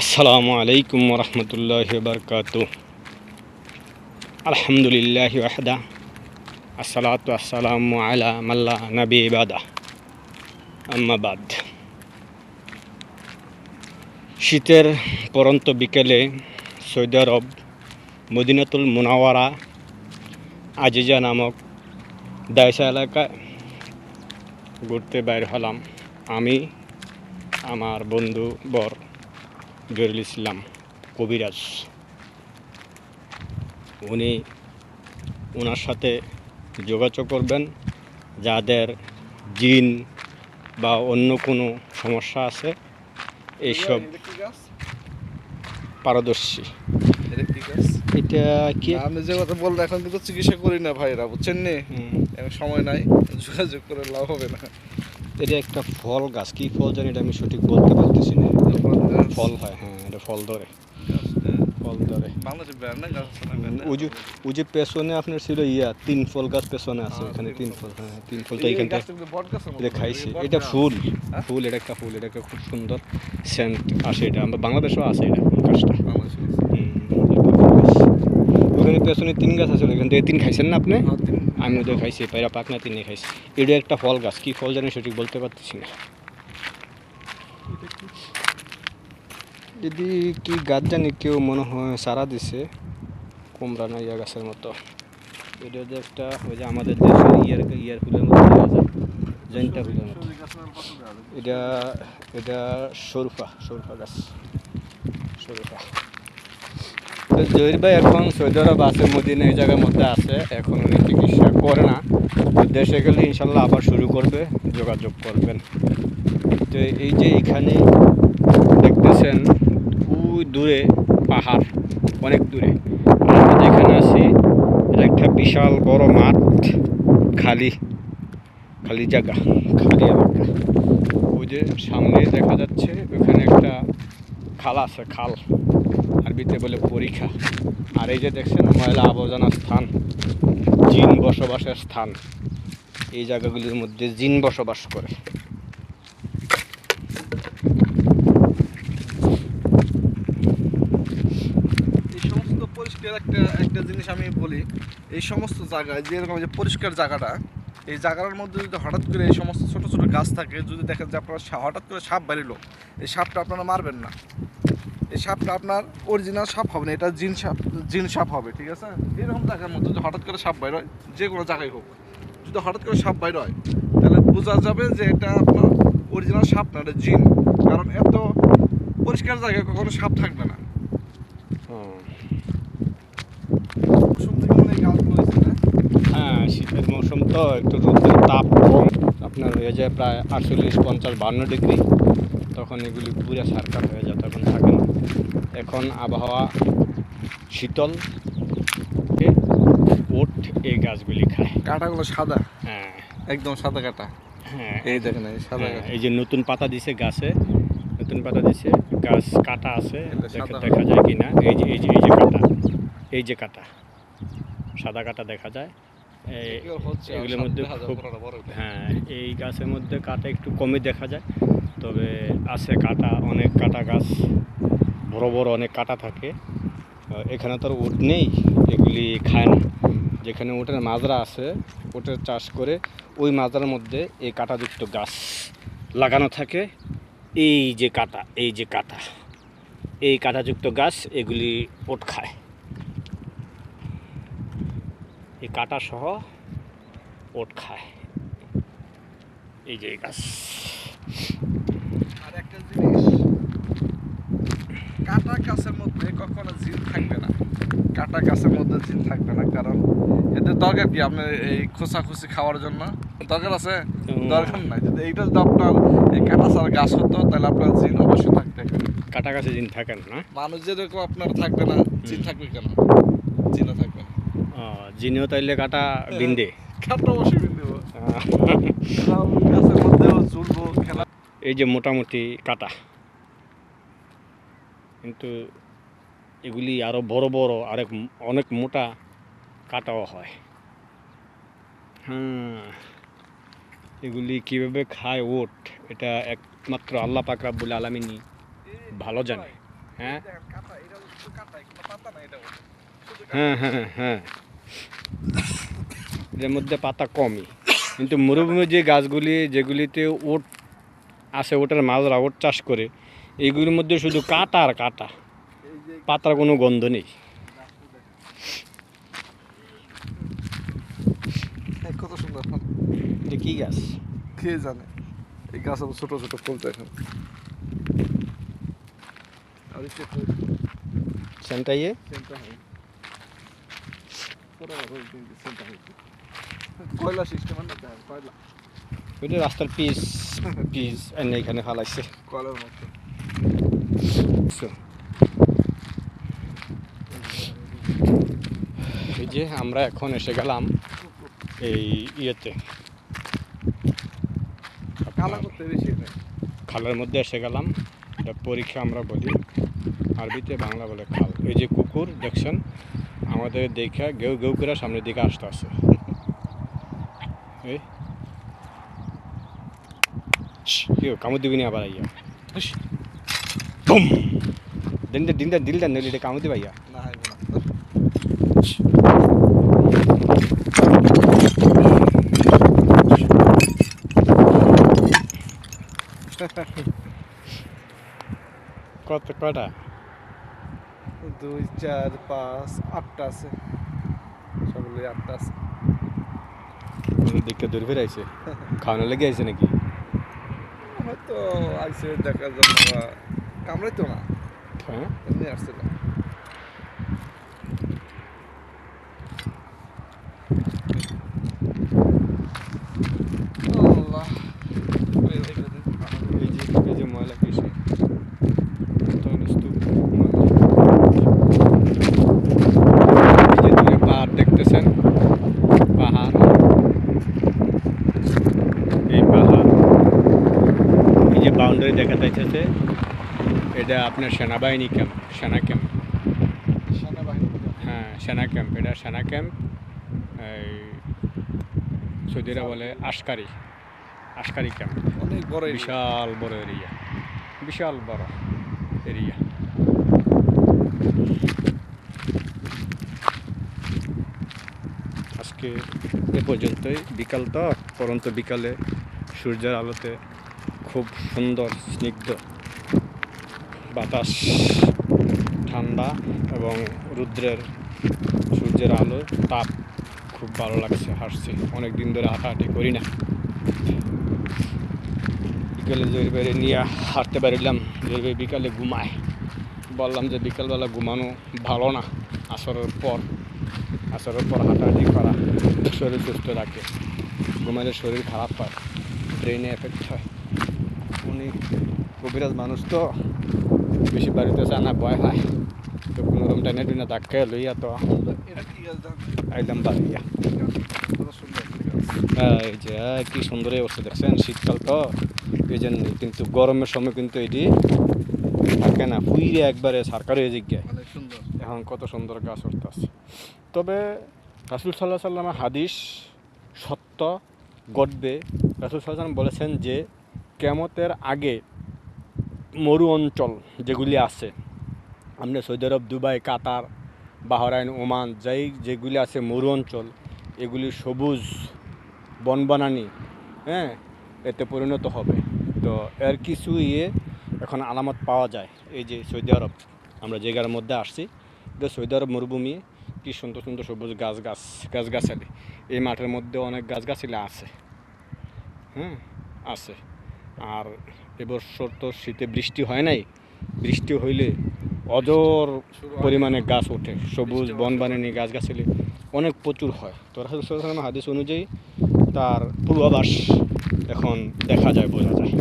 আসসালামু আলাইকুম রহমতুল্লাহ বরকাত আলহামদুলিল্লাহ ওয়াহদা, আসসালাতু আসসালামু আলা মাল্লা নবী বাদা। আম্মাবাদ শীতের পরন্ত বিকেলে সৌদি আরব, মদিনাতুল মুনাওয়ারা, আজিজা নামক দায়সা এলাকায় ঘুরতে বাইর হলাম। আমি, আমার বন্ধু বর। জহিরুল ইসলাম কবিরাজ। উনি ওনার সাথে যোগাযোগ করবেন যাদের জিন বা অন্য কোনো সমস্যা আছে এইসব পারদর্শী। এটা কি? আপনি যে কথা বললেন এখন কিন্তু চিকিৎসা করি না ভাইরা বুঝছেন নি? সময় নাই যোগাযোগ করে লাভ হবে না। এটা একটা ফল গাছ কি ফল জানি এটা আমি সঠিক বলতে পারতেছি না। ফল হয় হ্যাঁ এটা ফল ধরে ফল ধরে? ওই যে ওই যে পেছনে আপনার ছিল ইয়া তিন ফল গাছ পেছনে আছে হ্যাঁ, ওখানে তিন ফল। ফল হ্যাঁ তিন এই- ফলটা এই এখানটা গাছটা কিন্তু বট গাছের মতো। এটা খাইছি এটা ফুল হ্যাঁ? ফুল এটা একটা ফুল এটা একটা খুব সুন্দর সেন্ট আসে এটা আমরা বাংলাদেশেও আছে এটা গাছটা ফুল। ওখানে পেছনে তিন গাছ আছে ওখান থেকে তিন খাইছেন না আপনি আমি ওদের খাইছি পায়রা পাকনা তিনে খাইছি এটা একটা ফল গাছ কি ফল জানি সঠিক বলতে পারতেছি না যদি কি গাছ জানি কেউ মনে হয় সারা দিছে, কুমড়া না ইয়া গাছের মতো। এটা যে একটা ওই যে আমাদের দেশের ইয়ার ইয়ার ফুলের মতো জৈন্তা ফুলের মতো? এটা এটা সরুফা সরুফা গাছ। সরুফা। তো জহির ভাই এখন সৌদি আরব আছে, মদিনা এই জায়গার মধ্যে আছে, এখন উনি চিকিৎসা করে না। দেশে গেলে ইনশাল্লাহ আবার শুরু করবে, যোগাযোগ করবেন। তো এই যে এখানে দেখতেছেন দূরে, পাহাড়, অনেক দূরে। যেখানে আছি, এটা একটা বিশাল বড় মাঠ, খালি খালি জায়গা, খালি এলাকা। ওই যে সামনে দেখা যাচ্ছে, ওখানে একটা খাল আছে, খাল, আরবিতে বলে পরীক্ষা। আর এই যে দেখছেন, ময়লা আবর্জনা স্থান, জিন বসবাসের স্থান। এই জায়গাগুলির মধ্যে জিন বসবাস করে এই সমস্ত পরিষ্কার একটা একটা জিনিস আমি বলি, এই সমস্ত জায়গায় যেরকম যে পরিষ্কার জায়গাটা, এই জায়গার মধ্যে যদি হঠাৎ করে এই সমস্ত ছোট ছোট গাছ থাকে, যদি দেখেন যে আপনারা হঠাৎ করে সাপ বাড়িলো, এই সাপটা আপনারা মারবেন না। এই সাপটা আপনার অরিজিনাল সাপ হবে না, এটা জিন সাপ জিন সাপ হবে, ঠিক আছে? এরকম জায়গার মধ্যে যদি হঠাৎ করে সাপ বাইর হয়, যে কোনো জায়গায় হোক, যদি হঠাৎ করে সাপ বাইর হয়, তাহলে বোঝা যাবে যে এটা আপনার অরিজিনাল সাপ না, এটা জিন। কারণ এত পরিষ্কার জায়গায় কখনো সাপ থাকবে না। হয় শীতের মৌসুম তো একটু রোদের তাপ কম। আপনার হয়ে যায় প্রায় আটচল্লিশ পঞ্চাশ বান্ন ডিগ্রি। তখন এগুলি পুরো সার্কাল হয়ে যায় তখন থাকে না। এখন আবহাওয়া শীতল ওট এই গাছগুলি খায়। কাঁটাগুলো সাদা? হ্যাঁ। একদম সাদা কাটা? হ্যাঁ। এই দেখেন এই সাদা হ্যাঁ, এই যে নতুন পাতা দিছে গাছে নতুন পাতা দিছে গাছ কাটা আছে দেখা যায় কি না এই যে এই যে এই যে কাটা এই যে কাটা। সাদা কাটা দেখা যায়। এগুলোর মধ্যে খুব হ্যাঁ এই গাছের মধ্যে কাটা একটু কমই দেখা যায়। তবে আছে কাটা অনেক কাটা গাছ বড় বড় অনেক কাটা থাকে। এখানে তো উট নেই এগুলি খায় না। যেখানে উটের মাজরা আছে উটের চাষ করে ওই মাজরার মধ্যে এই কাঁটাযুক্ত গাছ লাগানো থাকে। এই যে কাটা এই যে কাটা এই কাঁটাযুক্ত গাছ এগুলি ওট খায়। এই কাটা সহ ওট খায়। এই যে গাছ। আর একটা জিনিস কাটা গাছের মধ্যে কখনো জিন থাকবে না। কাটা গাছের মধ্যে জিন থাকবে না কারণ এদের দরকার কি? আপনার এই খোসাখুসি খাওয়ার জন্য। দরকার আছে? দরকার নাই। যদি এইটা যদি আপনার এই কাটা ছাড়া গাছ হতো তাহলে আপনার জিন অবশ্যই থাকতে কাটা গাছে জিন থাকেন না মানুষ যেরকম আপনার থাকবে না। জিন থাকবে কেন? জিনও থাকবে। জিনেও তাইলে কাটা বিন্দে। কাটা অবশ্যই দেবো গাছের মধ্যেও চুলবো খেলা এই যে মোটামুটি কাটা। কিন্তু এগুলি আরও বড় বড় আরেক অনেক মোটা কাটাও হয়। হ্যাঁ এগুলি কীভাবে খায় ওট এটা একমাত্র আল্লাহ পাক বলে আলামিনই ভালো জানে। হ্যাঁ? হ্যাঁ হ্যাঁ এটা হলো শুধু কাঁটা, কোনো পাতা না, এটা হলো। শুধু কাঁটা। হ্যাঁ হ্যাঁ হ্যাঁ এর মধ্যে পাতা কমই। কিন্তু মরুভূমির যে গাছগুলি যেগুলিতে ওট আছে ওটার মাছরা ওট চাষ করে এইগুলির মধ্যে শুধু কাটা আর কাটা। পাতার কোনো গন্ধ নেই। কত সুন্দর। এটা কি গাছ? কে জানে? এই গাছ আবার ছোট ছোট ফুল দেখেন সেন্টাইয়ে? সেন্টার হয় কয়লা সিস্টেম কয়লা? রাস্তার পিস পিস এনে এখানে ফালাইছে। কয়লার মতো এই যে আমরা এখন এসে গেলাম এই ইয়েতে। খালের মধ্যে এসে গেলাম। এটা পরীক্ষা আমরা বলি। আরবিতে বাংলা বলে খাল। এই যে কুকুর দেখছেন? আমাদের দেখে গেউ গেউ করে সামনের দিকে আসতে আসে এই। কি কামড় দিবি নি আবার আইয়া? হুস। বুম দিন দে দিন দে দিল দেন নইলে এটা কামড় দিবা ইয়া না হাইব কত কটা? দুই চার পাঁচ আটটা আছে। সবগুলোই আটটা আছে। দিকে দূর ফিরে আইসে খাওয়ানো লেগে আইসে নাকি? হয়তো আইসে দেখার জন্য কামড়াইতো না। হ্যাঁ? এমনি আসছে আল্লাহ এই যে এই যে ময়লা কৃষি স্তূপ এই যে দূরে পাহাড় দেখতেছেন পাহাড় এই পাহাড় এই যে বাউন্ডারি দেখা যাইতেছে এটা আপনার সেনাবাহিনী ক্যাম্প সেনা ক্যাম্প। হ্যাঁ সেনা ক্যাম্প এটা সেনা ক্যাম্প। এই সৌদিরা বলে আশকারি আশকারি ক্যাম্প। অনেক বড় বিশাল বড় এরিয়া বিশাল বড় এরিয়া। আজকে এ পর্যন্তই। বিকাল তো পরন্ত বিকালে সূর্যের আলোতে খুব সুন্দর স্নিগ্ধ বাতাস, ঠান্ডা এবং রুদ্রের সূর্যের আলো, তাপ খুব ভালো লাগছে হাঁটছি অনেক দিন ধরে হাঁটাহাঁটি করি না। বিকালে জয়ের বাইরে নিয়ে হাঁটতে পারলাম ভাই বিকালে ঘুমায়। বললাম যে বিকালবেলা ঘুমানো ভালো না, আসরের পর আসরের পর হাঁটাহাঁটি করা, শরীর সুস্থ রাখে। ঘুমালে শরীর খারাপ হয় ব্রেনে এফেক্ট হয়। উনি কবিরাজ মানুষ তো বেশি বাড়িতে যায় না ভয় হয়। তো কোনো রকম টেনে টুনে ধাক্কা লইয়া তো? আইলাম বাড়িয়া। সুন্দর হ্যাঁ, এই যে কি সুন্দর এই অবস্থা দেখছেন? শীতকাল তো এই জন্য কিন্তু গরমের সময় কিন্তু এটি থাকে না ফুইরে একবারে সরকার হয়ে জিজ্ঞায় এখন কত সুন্দর গাছ উঠতেছে। তবে রাসুল সাল্লাহ সাল্লামের হাদিস সত্য ঘটবে। রাসুল সাল্লাম বলেছেন যে কেমতের আগে মরু অঞ্চল যেগুলি আছে। আমরা Saudi Arab, Dubai, Qatar, Bahrain, Oman, যাই যেগুলি আছে মরু অঞ্চল এগুলি সবুজ বনবানানি হ্যাঁ এতে পরিণত হবে। তো এর কিছু ইয়ে এখন আলামত পাওয়া যায় এই যে সৌদি আরব। আমরা জায়গার মধ্যে আসছি এটা সৌদি আরব মরুভূমি কি সুন্দর সুন্দর সবুজ গাছ গাছ গাছগাছালি। এই মাঠের মধ্যে অনেক গাছগাছালি আছে হ্যাঁ আছে। আর এবছর তো শীতে বৃষ্টি হয় নাই। বৃষ্টি হইলে অজর পরিমাণে গাছ ওঠে সবুজ বন বানানি গাছগাছালি অনেক প্রচুর হয়। তো রাসুল হাদিস অনুযায়ী তার পূর্বাভাস এখন দেখা যায় বোঝা যায়।